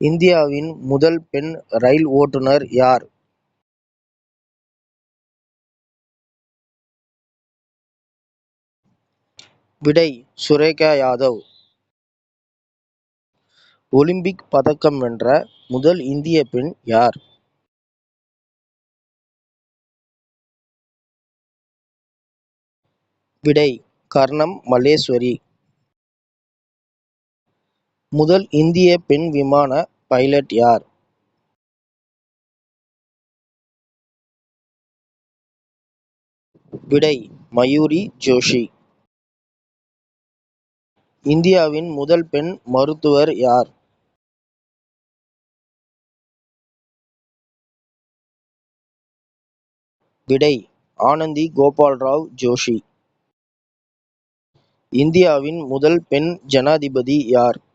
இந்தியாவின் முதல் பெண் ரயில் ஓட்டுநர் யார்? விடை சுரேகா யாதவ். ஒலிம்பிக் பதக்கம் வென்ற முதல் இந்திய பெண் யார்? விடை கர்ணம் மல்லேஸ்வரி. முதல் இந்திய பெண் விமான பைலட் யார்? விடை மயூரி ஜோஷி. இந்தியாவின் முதல் பெண் மருத்துவர் யார்? விடை ஆனந்தி கோபால்ராவ் ஜோஷி. இந்தியாவின் முதல் பெண் ஜனாதிபதி யார்?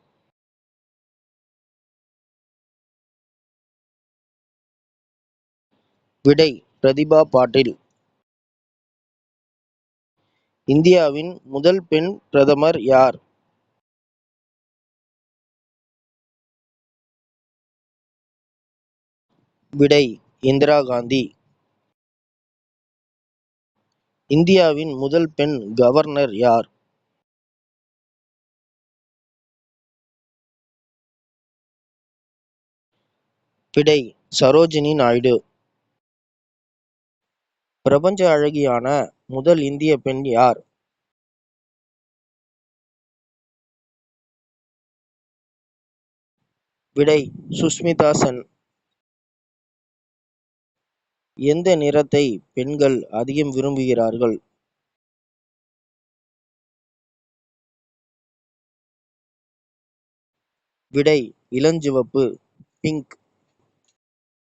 விடை பிரதிபா பாட்டீல். இந்தியாவின் முதல் பெண் பிரதமர் யார்? விடை இந்திரா காந்தி. இந்தியாவின் முதல் பெண் கவர்னர் யார்? விடை சரோஜினி நாயுடு. பிரபஞ்ச அழகியான முதல் இந்திய பெண் யார்? விடை சுஷ்மிதா சென். எந்த நிறத்தை பெண்கள் அதிகம் விரும்புகிறார்கள்? விடை இளஞ்சிவப்பு பிங்க்.